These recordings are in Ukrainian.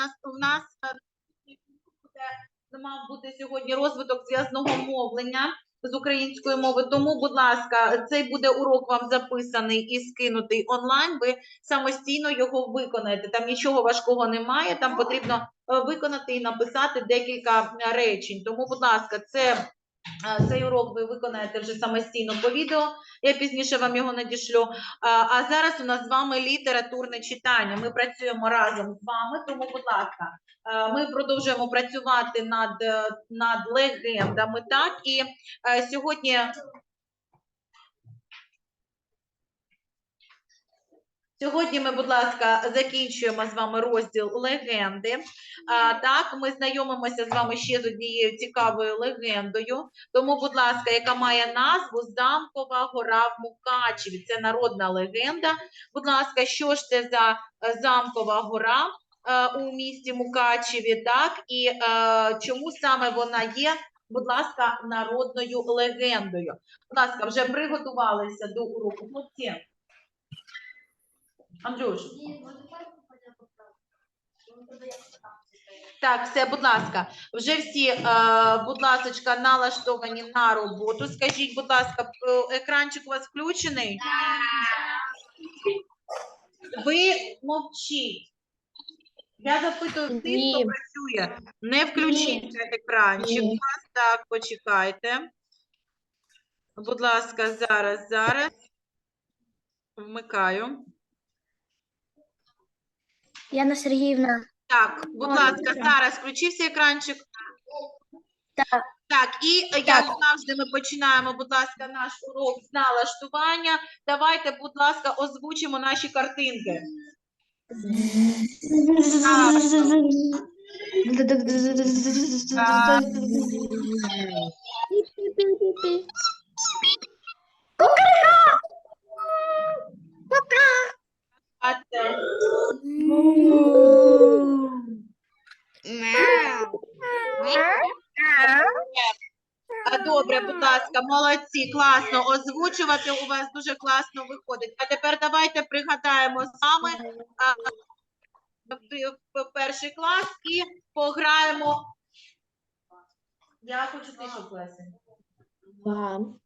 нас у нас е, буде мав бути сьогодні розвиток зв'язного мовлення з української мови. Тому, будь ласка, цей буде урок вам записаний і скинутий онлайн. Ви самостійно його виконаєте. Там нічого важкого немає. Там потрібно е, виконати і написати декілька е, речень. Тому, будь ласка, це. Цей урок ви виконаєте вже самостійно по відео. Я пізніше вам його надішлю. А, зараз у нас з вами літературне читання. Ми працюємо разом з вами, тому, будь ласка, ми продовжуємо працювати над, е, над легендами. Так, і е, сьогодні. Сьогодні ми, будь ласка, закінчуємо з вами розділ легенди. А, так, ми знайомимося з вами ще з однією цікавою легендою. Тому, будь ласка, яка має назву Замкова гора в Мукачеві. Це народна легенда. Будь ласка, що ж це за е, замкова гора е, у місті Мукачеві? Так, і е, чому саме вона є? Будь ласка, народною легендою. Будь ласка, вже приготувалися до уроку. Хлопці. Андрюш. Так, все, будь ласка. Вже всі, е, будь ласка, налаштовані на роботу. Скажіть, будь ласка, е, екранчик у вас включений? Ви мовчіть. Я запитую тих, хто Ні. працює. Не включіть екранчик. Ні. Так, почекайте. Будь ласка, зараз, зараз. Вмикаю. Яна Сергіївна. Так, будь ласка, так. зараз включився екранчик. Так. Так, і е, як завжди, ми починаємо, будь ласка, наш урок з налаштування. Давайте, будь ласка, озвучимо наші картинки. А це а, добре, будь ласка, молодці, класно озвучувати. У вас дуже класно виходить. А тепер давайте пригадаємо з вами а, перший клас і пограємо. Я хочу тишу класі.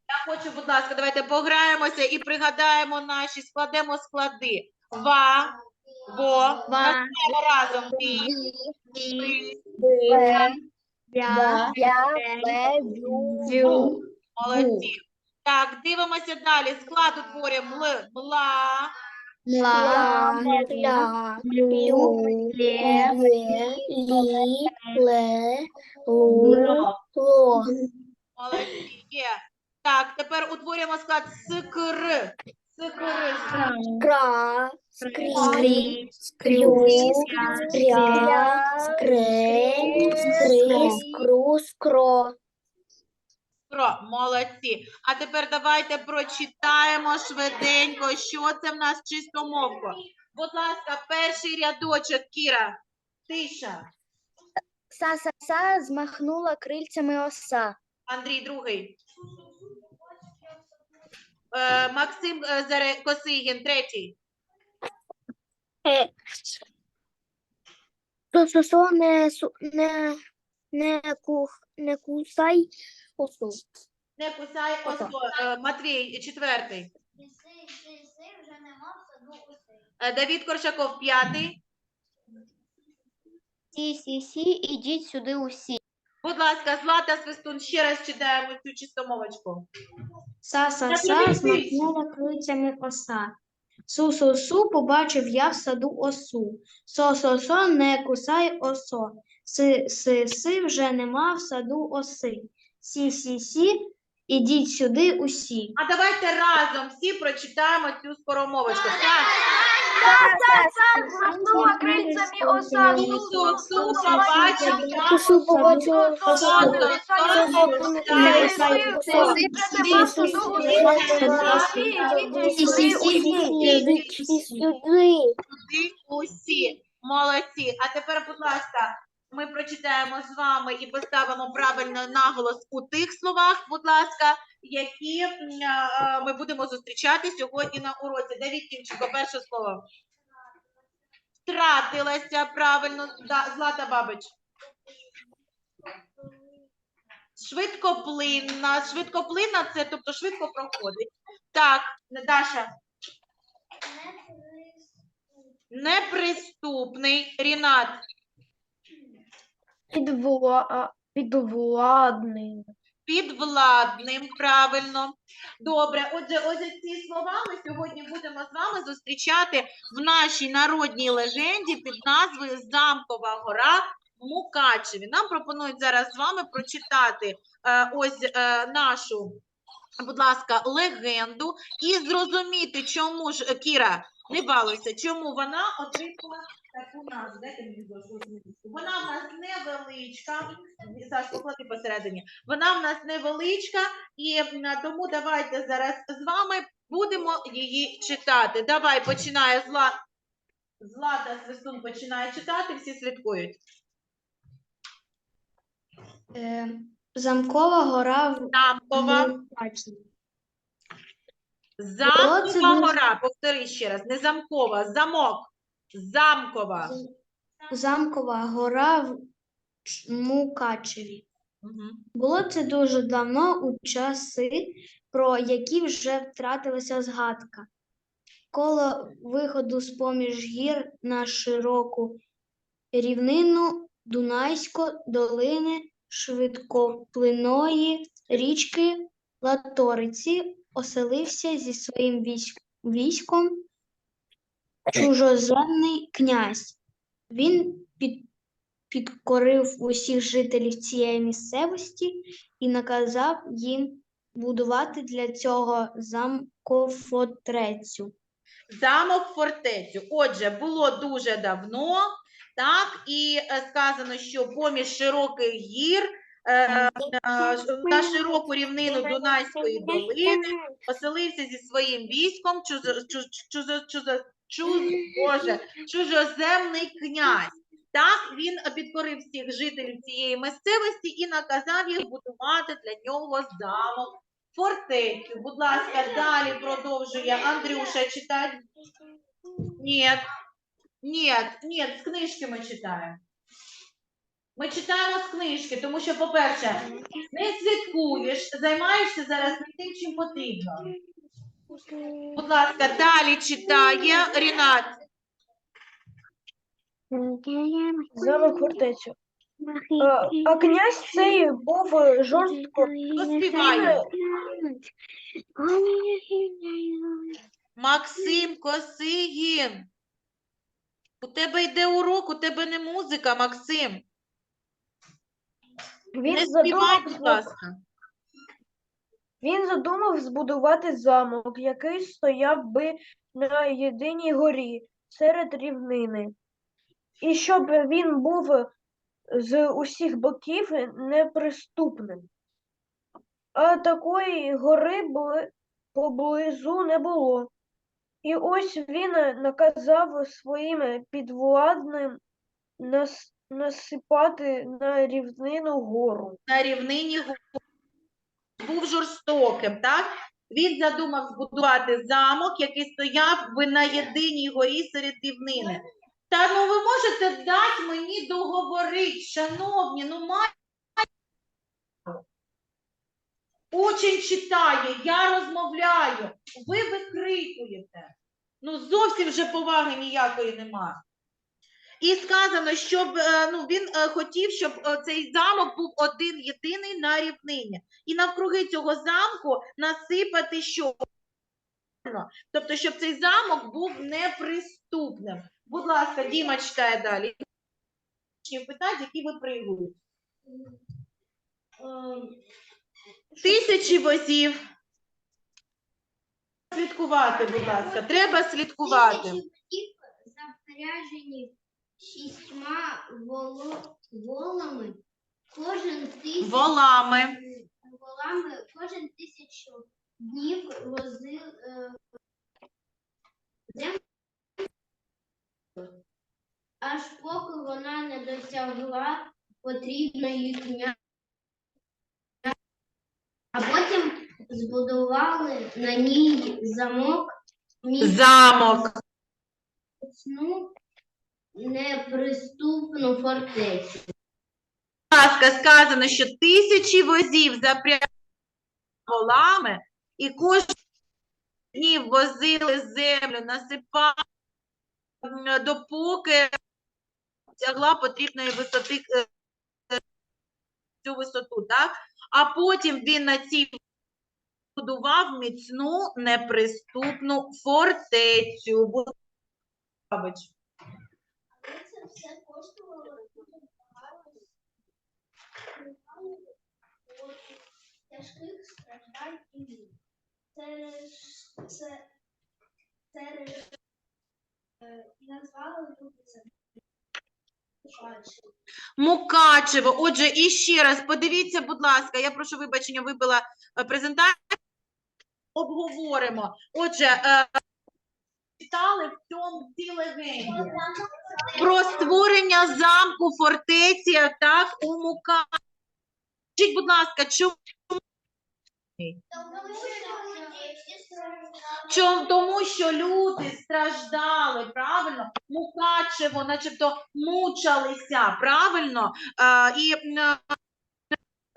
Я хочу, будь ласка, давайте пограємося і пригадаємо наші, складемо склади. Ва, во, Ва. Назвемо разом. Ві, ви, Я, я, ву. Молодці. Так, дивимося далі. Склад утворюємо Л, мла, Ла, ля, лю, ле, лі, ле, лу, ло. молодці. Є. Так, тепер утворюємо склад скр. Кра, скрі, скрю, скря, скре, скри, скру, скро. Скро. Молодці. А тепер давайте прочитаємо швиденько, що це в нас чистомовко. Будь ласка, перший рядочок, Кіра. Тиша. Са-са-са змахнула крильцями оса. Андрій, другий. Е, Максим е, Косигін, третій. Сосо не, не, не, кух, не кусай осу. Не кусай осо. Е, Матвій, четвертий. Е, Давід Коршаков, п'ятий. Сі-сі-сі, ідіть сюди усі. Будь ласка, Злата Свистун, ще раз читаємо цю чистомовочку. Са-са-са змахнула крицями оса. Су-су-су побачив я в саду осу. Со-со-со не кусай осо. Си-си-си вже нема в саду оси. Сі-сі-сі, ідіть сюди усі. А давайте разом всі прочитаємо цю скоромовочку. Так. Сюди. Усі. Молодці. А тепер, будь ласка, ми прочитаємо з вами і поставимо правильно наголос у тих словах, будь ласка, які м, ми будемо зустрічати сьогодні на уроці. Давід Кімченко, перше слово. втратилася, правильно, Злата Бабич. Швидкоплинна. Швидкоплинна це, тобто швидко проходить. Так, Даша. Неприступний. Рінат. Підвла... Підвладний. Підвладним, правильно. Добре, отже, ось ці слова ми сьогодні будемо з вами зустрічати в нашій народній легенді під назвою Замкова гора в Мукачеві. Нам пропонують зараз з вами прочитати е, ось е, нашу, будь ласка, легенду і зрозуміти, чому ж Кіра, не балуйся, чому вона отримала таку назву. Дайте мені. Вона в нас невеличка. Саш, поклади посередині. Вона в нас невеличка, і тому давайте зараз з вами будемо її читати. Давай, починає Зла... Злата Свистун починає читати, всі слідкують. Е, Замкова гора в Замкова, Мукачеві. Замкова гора. Повтори ще раз. Не замкова, замок. Замкова. Замкова гора в Ч- Мукачеві. Мгм. Було це дуже давно у часи, про які вже втратилася згадка. Коло виходу з поміж гір на широку рівнину Дунайсько долини швидкоплиної річки Латориці оселився зі своїм військ- військом чужоземний князь. Він під підкорив усіх жителів цієї місцевості і наказав їм будувати для цього замкофотрецю. Замок фортецю. Отже, було дуже давно, так, і е, сказано, що поміж широких гір на широку рівнину Дунайської долини оселився зі своїм військом Боже, чужоземний князь. Так, він підкорив всіх жителів цієї місцевості і наказав їх будувати для нього замок, фортецю. Будь ласка, далі продовжує Андрюша читати. Ні, ні, ні, з книжки ми читаємо. Ми читаємо з книжки, тому що, по-перше, не слідкуєш, займаєшся зараз не тим, чим потрібно. Будь ласка, далі читає Рінат. Замок фортецю. А, а князь цей був е, жорстко. співає? Максим Косигін. У тебе йде урок, у тебе не музика, Максим. Він Не співай, задумав, будь збу- ласка. він задумав збудувати замок, який стояв би на єдиній горі серед рівнини. І щоб він був з усіх боків неприступним. А такої гори бли- поблизу не було. І ось він наказав своїм підвладним нас, насипати на рівнину гору. на рівнині гу- був жорстоким, так? Він задумав збудувати замок, який стояв би на єдиній горі серед рівнини. Та ну ви можете дати мені договорити, шановні, ну май. Учень читає, я розмовляю, ви викрикуєте. Ну зовсім вже поваги ніякої нема. І сказано, щоб е, ну, він е, хотів, щоб е, цей замок був один єдиний на рівнині. І навкруги цього замку насипати що? Тобто, щоб цей замок був неприступним. Будь ласка, Діма читає далі. Питань, які випригують. Тисячі возів. Слідкувати, будь ласка, треба слідкувати. запряжені шістьма воло- волами, кожен тисяч Волами. волами, кожен тисячу днів возив е, землю, аж поки вона не досягла потрібної кня. А потім збудували на ній замок міцну Замок. Неприступну фортецю. Будь ласка, сказано, що тисячі возів запрягали волами, і кожен днів возили землю, насипали, допоки тягла потрібної висоти е, цю висоту, так? А потім він на цій будував міцну неприступну фортецю. Будь Це коштувало тяжких страждань і війн. Це назвали люди це Мукачево. Отже, і ще раз подивіться, будь ласка, я прошу вибачення, вибила е, презентацію. Обговоримо. Отже, е, читали в цьому ці легенді про створення замку фортеці, так, у Мукачево. Скажіть, будь ласка, чому? Чому? Тому що люди страждали, правильно? Мукачево, начебто мучалися, правильно? Е, і е,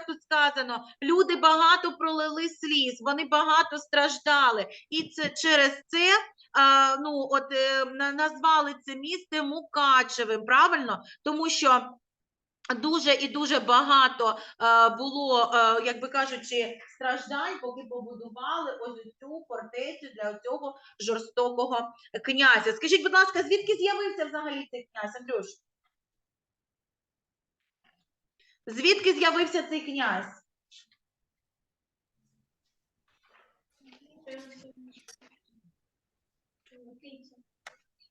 тут сказано, люди багато пролили сліз, вони багато страждали. І це через це е, ну, от, е, назвали це місце Мукачевим, правильно? Тому що дуже і дуже багато е, було, е, як би кажучи, страждань, поки побудували ось цю фортецю для цього жорстокого князя. Скажіть, будь ласка, звідки з'явився взагалі цей князь, Андрюш? Звідки з'явився цей князь?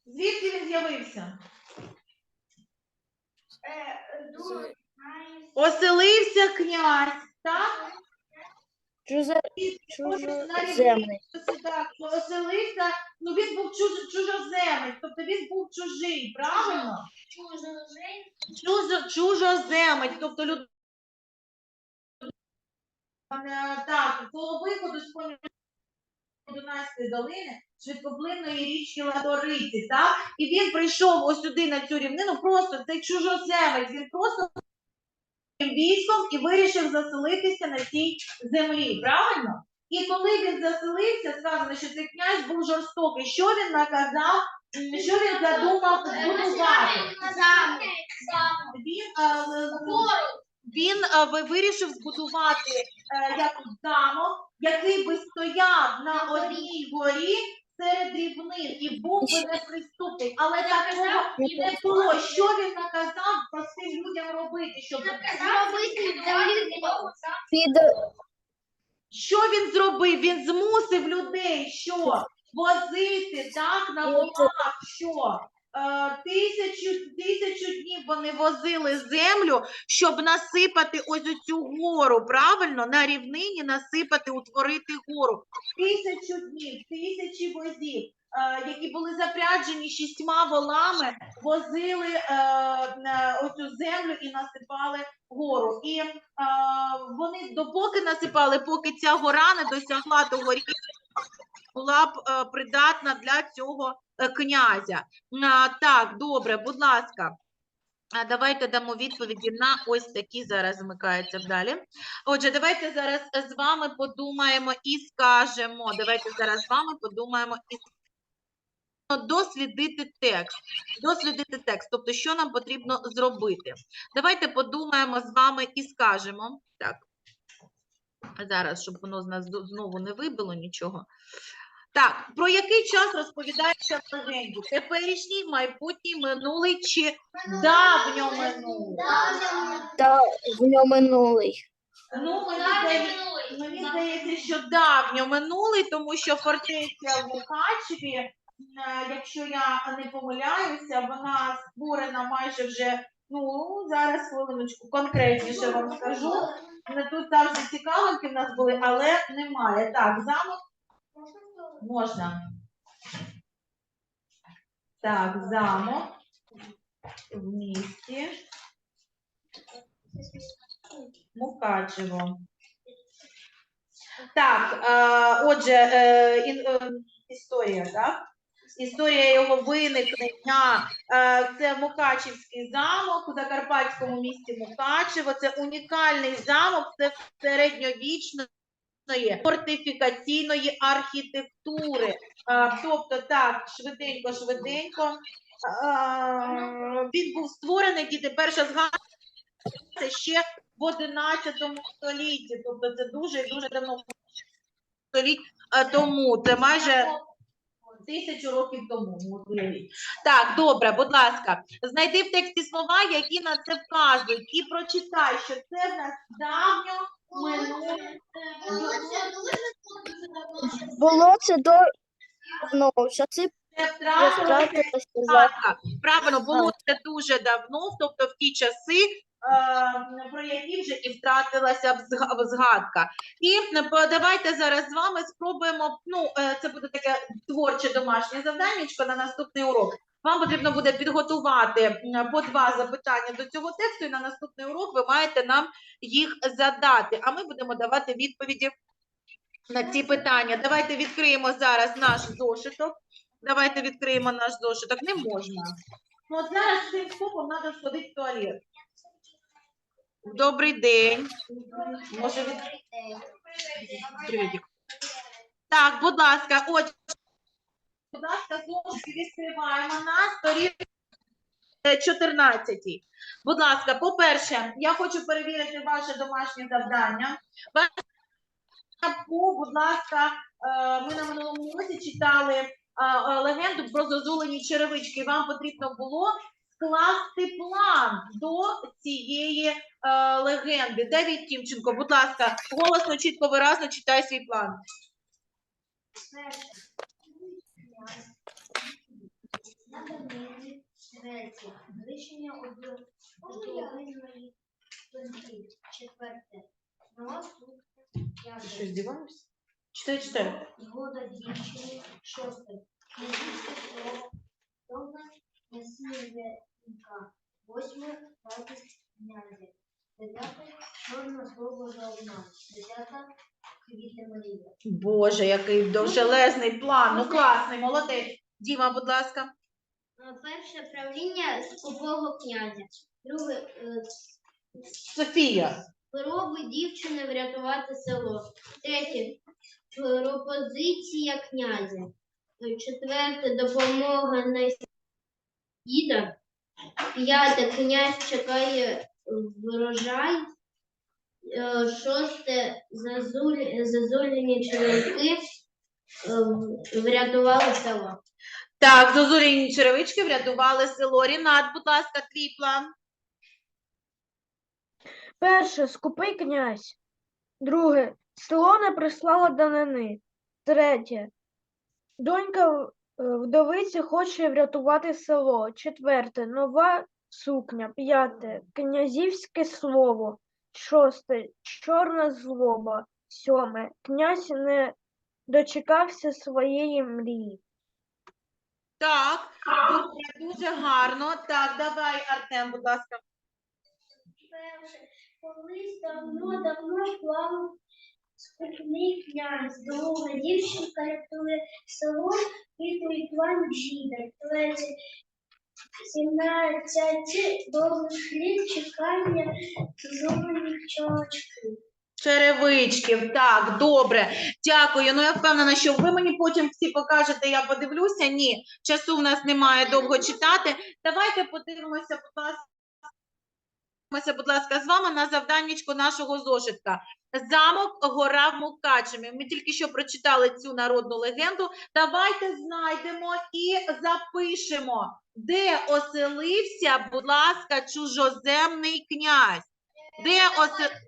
Звідки він з'явився? Оселився князь, так? Чужоземний. Оселився, ну він був чуж, чужоземець, тобто він був чужий, правильно? Чужо, чужоземець, тобто люд... Е, Так, коло виходу з Дунайської долини швидкоплинної річки Ладориці, так? І він прийшов ось сюди на цю рівнину, просто цей чужоземець, він просто військом і вирішив заселитися на цій землі, правильно? І коли він заселився, сказано, що цей князь був жорстокий. Що він наказав, що він задумав збудувати? Він, е, е, він е, вирішив збудувати е, як замок, який би стояв на одній горі серед рівнин і був би неприступний. Але такого не було. Що він наказав простим людям робити, щоб Під Що він зробив? Він змусив людей що? Возити так на волах, що? Е, тисячу, тисячу днів вони возили землю, щоб насипати ось цю гору, правильно? На рівнині насипати, утворити гору. Тисячу днів, тисячі возів, е, які були запряджені шістьма волами, возили е, оцю землю і насипали гору. І вони допоки насипали, поки ця гора не досягла того рівня, була б е, придатна для цього е, князя. Так, добре, будь ласка. Давайте дамо відповіді на ось такі зараз замикаються далі. Отже, давайте зараз з вами подумаємо і скажемо. Давайте зараз з вами подумаємо і дослідити текст. Дослідити текст. Тобто, що нам потрібно зробити? Давайте подумаємо з вами і скажемо. Так. Зараз, щоб воно з нас знову не вибило нічого. Так, про який час розповідається в легенді? Теперішній, майбутній, минулий чи давньоминулий? та в ньому минулий. Ну, мені здається, мені здається, що давньоминулий, тому що фортеця в Мукачеві, е, якщо я не помиляюся, вона створена майже вже, ну, зараз хвилиночку, конкретніше вам скажу. Тут завжди цікавинки в нас були, але немає. Так, замок Можна. Так, замок в місті Мукачево. Так, е, отже, е, е, історія, так? Історія його виникнення. Е, Це Мукачівський замок у закарпатському місті Мукачево. Це унікальний замок, це середньовічної фортифікаційної архітектури. Е, Тобто, так, швиденько, швиденько. Е, Він був створений, діти, перша згадка це ще в 11 столітті. Тобто це дуже дуже давно століть е, тому. Це майже тисячу років тому. ну. Так, добре, будь ласка, знайди в тексті слова, які на це вказують, і прочитай, що це в нас давньо минуле. Було це до ну, часи Це втратилася Правильно, було це дуже давно, тобто в ті часи, е, про які вже і втратилася б згадка. І е, давайте зараз з вами спробуємо. Ну, е, це буде таке творче домашнє завданнячко на наступний урок. Вам потрібно буде підготувати по два запитання до цього тексту, і на наступний урок ви маєте нам їх задати. А ми будемо давати відповіді на ці питання. Давайте відкриємо зараз наш зошиток. Давайте відкриємо наш зошиток. Не можна. Ну, от зараз цим скопом треба сходити в туалет. Добрий день. Може від... Привітик. Так, будь ласка, отже, будь ласка, зошитки відкриваємо на сторінці 14. Будь ласка, по-перше, я хочу перевірити ваше домашнє завдання. Ваше будь ласка, е, ми на минулому році читали легенду про зозулені черевички. Вам потрібно було скласти план до цієї е, легенди. Давід Тімченко, будь ласка, голосно, чітко, виразно читай свій план. Третє. Четверте. Нова сукня. П'яте. здіваєшся? Читай, читай. Згода дівчини. Шосте. Слово. Сьоме. Насіння. Восьме. Радість князя. Дев'яте. Чорне слово за одна. Десята. Квіти Марія. Боже, який довжелезний план. Ну класний, молодець. Діма, будь ласка. Перше правління скупого князя. Друге е, Софія. спроби дівчини врятувати село. Третє пропозиція князя. Четверте допомога найсіда. П'яте князь чекає врожай. Е, Шосте зазуль- зазулені чоловіки е, врятували село. Так, зозуліні черевички врятували село. Рінат, будь ласка, твій план. Перше скупий князь. Друге село не прислало данини. Третє. Донька е, вдовиці хоче врятувати село. Четверте нова сукня. П'яте князівське слово. Шосте чорна злоба. Сьоме князь не дочекався своєї мрії. Так, дуже, дуже гарно. Так, давай, Артем, будь ласка. Перше, колись давно-давно плавав скупний князь, друга дівчинка рятує село той план жіда. Третє, сімнадцять довгих літ чекання зубних чолочків. Черевичків, так, добре. Дякую. Ну я впевнена, що ви мені потім всі покажете, я подивлюся. Ні, часу в нас немає довго читати. Давайте подивимося, будь ласка. Подивимося, Будь ласка, з вами на завданнячку нашого зошитка. Замок гора в Мукачеві. Ми тільки що прочитали цю народну легенду. Давайте знайдемо і запишемо, де оселився, будь ласка, чужоземний князь. Де осе...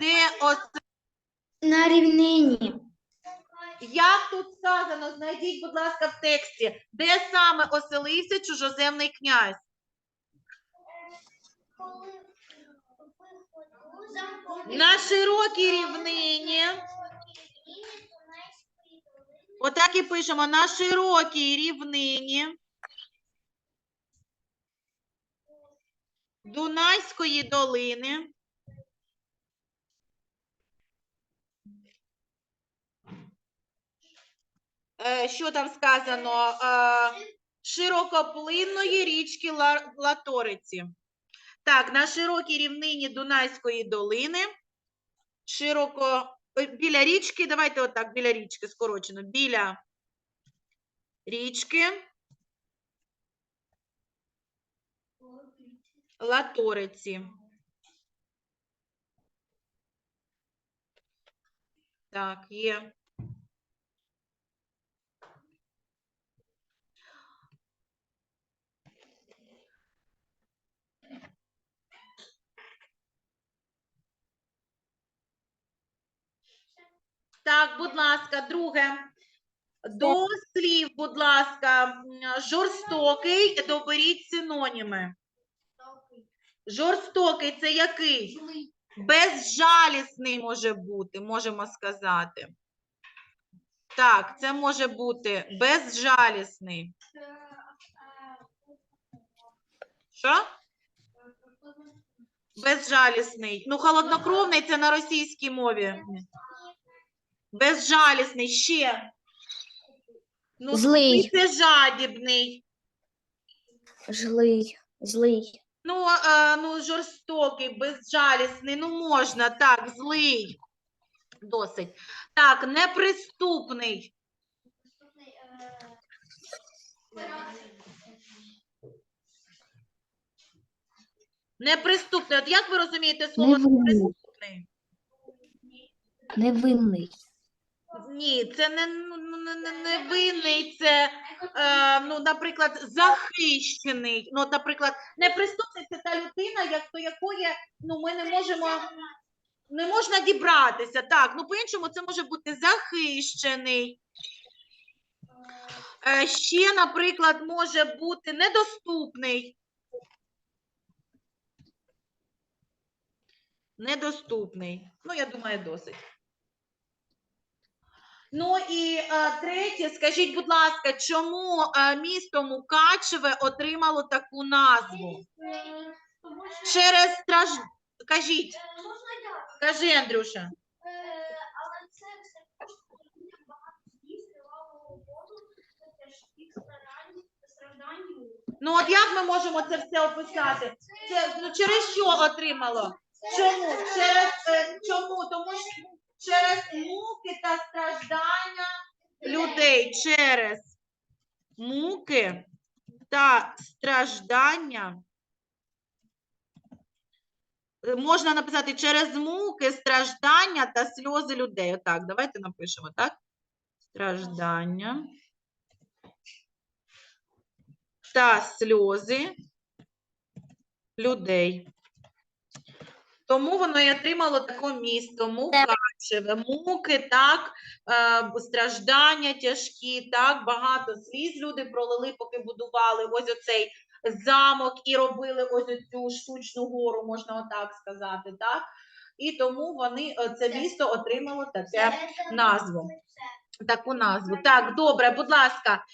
де осе... На рівнині. Як тут сказано, знайдіть, будь ласка, в тексті, де саме оселився чужоземний князь? На широкій рівнині. Отак і пишемо на широкій рівнині. Дунайської долини. е, що там сказано? Е, широкоплинної річки Латориці. Так, на широкій рівнині Дунайської долини. Широко е, біля річки, давайте отак, біля річки скорочено. Біля річки Латориці. Так, є. Так, будь ласка, друге. До слів, будь ласка, жорстокий, доберіть синоніми. Жорстокий це який? Безжалісний може бути, можемо сказати. Так, це може бути безжалісний. Що? Безжалісний. Ну, холоднокровний це на російській мові. Безжалісний ще. Ну, Злий. Це жадібний. Злий, злий, Ну, а, ну, жорстокий, безжалісний, ну можна, так, злий. Досить. Так, неприступний. Неприступний. От як ви розумієте слово невинний, неприступний? невинний, Ні, це не, ну, ну, не, не, невинний, це, е, ну, наприклад, захищений. Ну, наприклад, неприступний це та людина, як до якої ну, ми не можемо. Не можна дібратися. Так, ну по-іншому це може бути захищений. Е, ще, наприклад, може бути недоступний. Недоступний. Ну, я думаю, досить. Ну і е, третє, скажіть, будь ласка, чому е, місто Мукачеве отримало таку назву? Через страж... Кажіть, Можна я? кажи, Андрюша. Але це все коштує багато слів, тривалого воду, старань, страждань. Ну от як ми можемо це все описати? Це, ну, через що отримало? Чому? Через, е, чому? Тому що через муки та страждання людей. Через муки та страждання. Е, Можна написати через муки, страждання та сльози людей. Отак, давайте напишемо, так? Страждання та сльози людей. Тому воно і отримало таке місто, Мукачеве, муки, так, е, страждання тяжкі, так, багато сліз люди пролили, поки будували ось оцей замок і робили ось цю штучну гору, можна отак сказати, так. І тому вони, е, це місто отримало таке назву. Таку назву. Так, добре, будь ласка.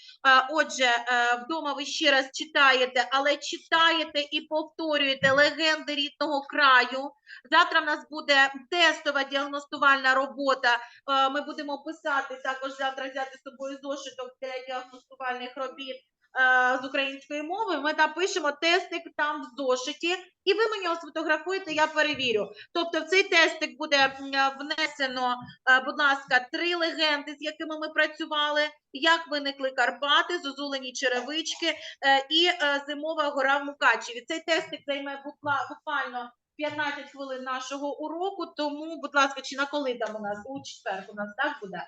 Отже, е, вдома ви ще раз читаєте, але читаєте і повторюєте легенди рідного краю. Завтра в нас буде тестова діагностувальна робота. Е, Ми будемо писати також завтра взяти з собою зошиток для діагностувальних робіт з української мови. Ми напишемо тестик там в зошиті, і ви мені сфотографуєте, я перевірю. Тобто в цей тестик буде е, внесено Е, будь ласка, три легенди, з якими ми працювали: як виникли Карпати, зозулені черевички е, і е, зимова гора в Мукачеві. Цей тестик займе буква- буквально 15 хвилин нашого уроку. Тому, будь ласка, чи на коли там у нас у четвер у нас так буде?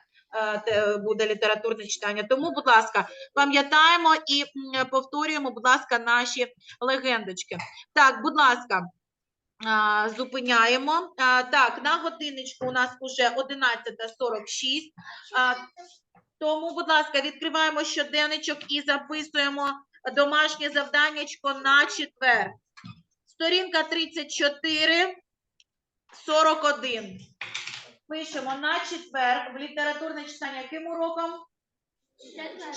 Е, Буде літературне читання. Тому, будь ласка, пам'ятаємо і повторюємо, будь ласка, наші легендочки. Так, будь ласка. Зупиняємо. Так, на годиночку у нас уже 11.46. Тому, будь ласка, відкриваємо щоденничок і записуємо домашнє завданнячко на четвер. Сторінка 34, 41. Пишемо на четвер в літературне читання яким уроком?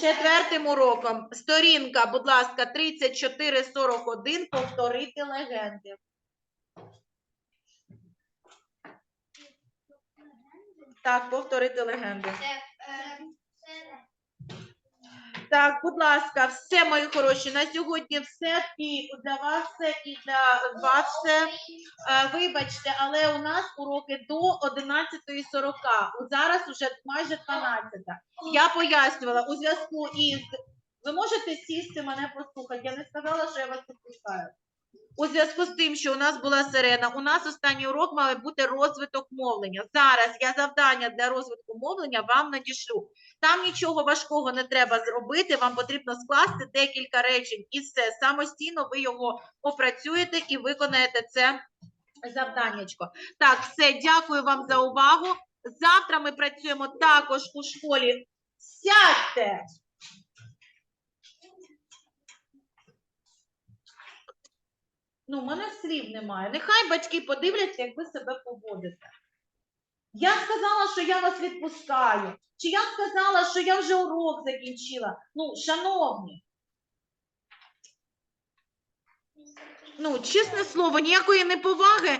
Четвертим уроком. Сторінка, будь ласка, 34, 41. Повторити легенди. Так, повторити легенди. Це, е, це Так, будь ласка, все, мої хороші, на сьогодні все і для вас все, і для вас все. Вибачте, але у нас уроки до 11.40. Зараз уже майже 12. Я пояснювала у зв'язку із. Ви можете сісти мене послухати. Я не сказала, що я вас послухаю. У зв'язку з тим, що у нас була сирена, у нас останній урок має бути розвиток мовлення. Зараз я завдання для розвитку мовлення вам надішлю. Там нічого важкого не треба зробити. Вам потрібно скласти декілька речень і все. Самостійно ви його опрацюєте і виконаєте це завданнячко. Так, все, дякую вам за увагу. Завтра ми працюємо також у школі. Сядьте! Ну, мене слів немає. Нехай батьки подивляться, як ви себе поводите. Я сказала, що я вас відпускаю. Чи я сказала, що я вже урок закінчила? Ну, шановні. Ну, чесне слово, ніякої неповаги